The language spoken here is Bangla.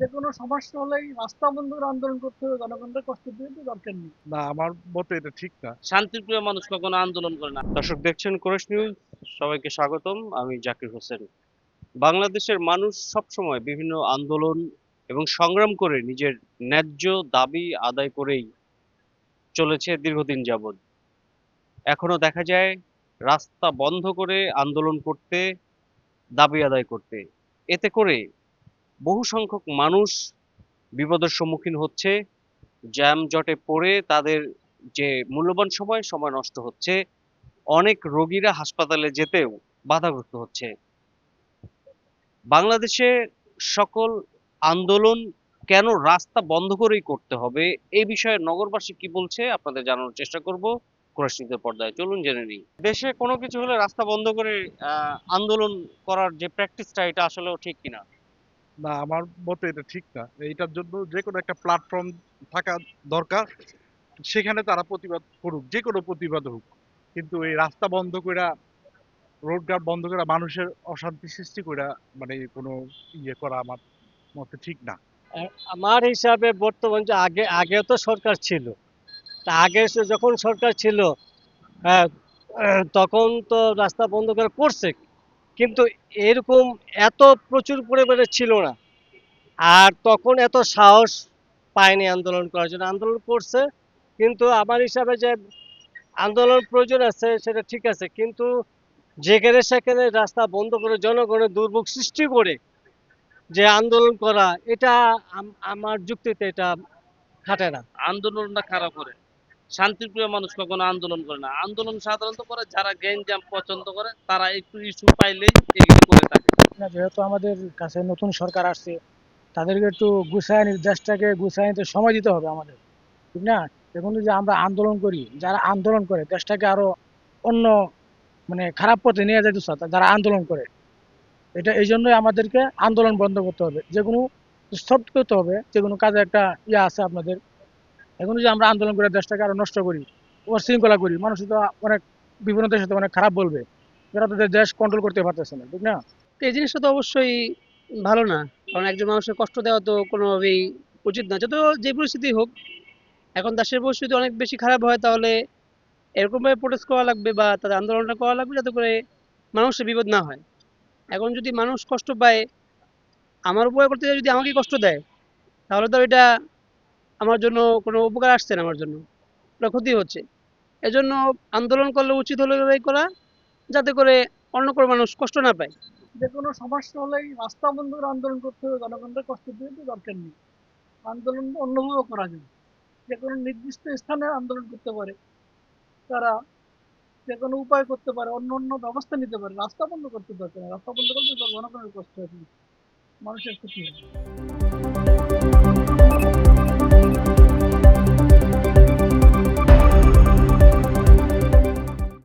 যে কোনো সমস্যা হলেই রাস্তা বন্ধ করে আন্দোলন করতে হবে জনগণকে কষ্ট দিয়ে তো দরকার নেই। না আমার মতে এটা ঠিক না। শান্তিপ্রিয় মানুষ কখনো আন্দোলন করে না। দর্শক দেখছেন কোরেশ নিউজ সবাইকে স্বাগতম আমি জাকির হোসেন। বাংলাদেশের মানুষ সবসময় বিভিন্ন আন্দোলন এবং সংগ্রাম করে নিজের ন্যায্য দাবি আদায় করেই চলেছে দীর্ঘদিন যাবৎ। এখনও দেখা যায় রাস্তা বন্ধ করে আন্দোলন করতে দাবি আদায় করতে। এতে করে বহু সংখ্যক মানুষ বিপদের সম্মুখীন হচ্ছে, জ্যাম জটে পড়ে, তাদের যে মূল্যবান সময় সময় নষ্ট হচ্ছে, অনেক রোগীরা হাসপাতালে যেতেও বাধাগ্রস্ত হচ্ছে। বাংলাদেশে সকল আন্দোলন কেন রাস্তা বন্ধ করেই করতে হবে এই বিষয়ে নগরবাসী কি বলছে, আপনাদের জানানোর চেষ্টা করব কুরাশনীদের পর্দায়। চলুন জেনে নিই। দেশে কোনো কিছু হলে রাস্তা বন্ধ করে আন্দোলন করার যে প্র্যাকটিসটা এটা আসলেও ঠিক কিনা? না আমার মতে এটা ঠিক না। এইটার জন্য যে কোনো একটা প্ল্যাটফর্ম থাকা দরকার। সেখানে তারা প্রতিবাদ করুক যে কোনো প্রতিবাদ হোক। কিন্তু এই রাস্তা বন্ধ করে রোড গার্ড বন্ধ করে মানুষের অশান্তি সৃষ্টি করে মানে কোনো ইয়ে করা আমার মতে ঠিক না। আমার হিসাবে বর্তমান যে আগে আগে তো সরকার ছিল। তা আগে যখন সরকার ছিল হ্যাঁ, তখন তো রাস্তা বন্ধ করে করছে কিন্তু এরকম এত প্রচুর পরিমাণে ছিল না। আর তখন এত সাহস পায়নি আন্দোলন করার জন্য। আন্দোলন করছে, কিন্তু আমার হিসাবে যে আন্দোলন প্রয়োজন আছে, সেটা ঠিক আছে। কিন্তু যেখানে সেখানে রাস্তা বন্ধ করে জনগণের দুর্ভোগ সৃষ্টি করে যে আন্দোলন করা, এটা আমার যুক্তিতে এটা খাটে না। আন্দোলনটা খারাপ করে? শান্তিপ্রিয় মানুষ কখনো আন্দোলন করে না। আন্দোলন সাধারণত করে যারা গ্যাঞ্জাম পছন্দ করে, তারা একটু ইস্যু পাইলেই এগুলো করে থাকে। না, যেহেতু আমাদের কাছে নতুন সরকার আসছে, তাদেরকে একটু গুছায় দেশটাকে গুছায় নিতে সময় দিতে হবে আমাদের। ঠিক না? এখন যদি আমরা আন্দোলন করি, যারা আন্দোলন করে, দেশটাকে আরও অন্য মানে খারাপ পথে নিয়ে যেতে যারা আন্দোলন করে, এটা এই জন্যই আমাদেরকে আন্দোলন বন্ধ করতে হবে। যে কোনো স্টপ করতে হবে যে কোনো কাজে একটা ইয়ে আছে আপনাদের এখন যদি আমরা আন্দোলন করে দেশটাকে আরও নষ্ট করি ওর শৃঙ্খলা করি, মানুষ তো অনেক বিভিন্ন দেশের অনেক খারাপ বলবে। যারা তাদের দেশ কন্ট্রোল করতে পারতেছে না, ঠিক না? তো এই জিনিসটা তো অবশ্যই ভালো না, কারণ একজন মানুষের কষ্ট দেওয়া তো কোনোভাবেই উচিত না। যত যে পরিস্থিতি হোক, এখন দেশের পরিস্থিতি অনেক বেশি খারাপ হয়, তাহলে এরকমভাবে প্রোটেস্ট করা লাগবে বা তাদের আন্দোলনটা করা লাগবে যাতে করে মানুষের বিপদ না হয়। এখন যদি মানুষ কষ্ট পায়, আমার উপকার করতে যদি আমাকে কষ্ট দেয়, তাহলে তো এটা আমার জন্য কোনো উপকার আসছে না আমার জন্য। ওটা ক্ষতি হচ্ছে। এজন্য আন্দোলন করলে উচিত হলো এভাবেই করা, যাতে করে অন্য কোনো মানুষ কষ্ট না পায়। যে কোনো সমস্যা হলেই রাস্তা বন্ধ করে আন্দোলন করতে হবে জনগণকে কষ্ট দিয়ে দরকার নেই। আন্দোলন অন্যভাবেও করা যায়। যে কোনো নির্দিষ্ট স্থানে আন্দোলন করতে পারে। তারা যে কোনো উপায় করতে পারে, অন্য অন্য ব্যবস্থা নিতে পারে। রাস্তা বন্ধ করতে দরকার। রাস্তা বন্ধ করতে জনগণের কষ্ট হবে মানুষের ক্ষতি হবে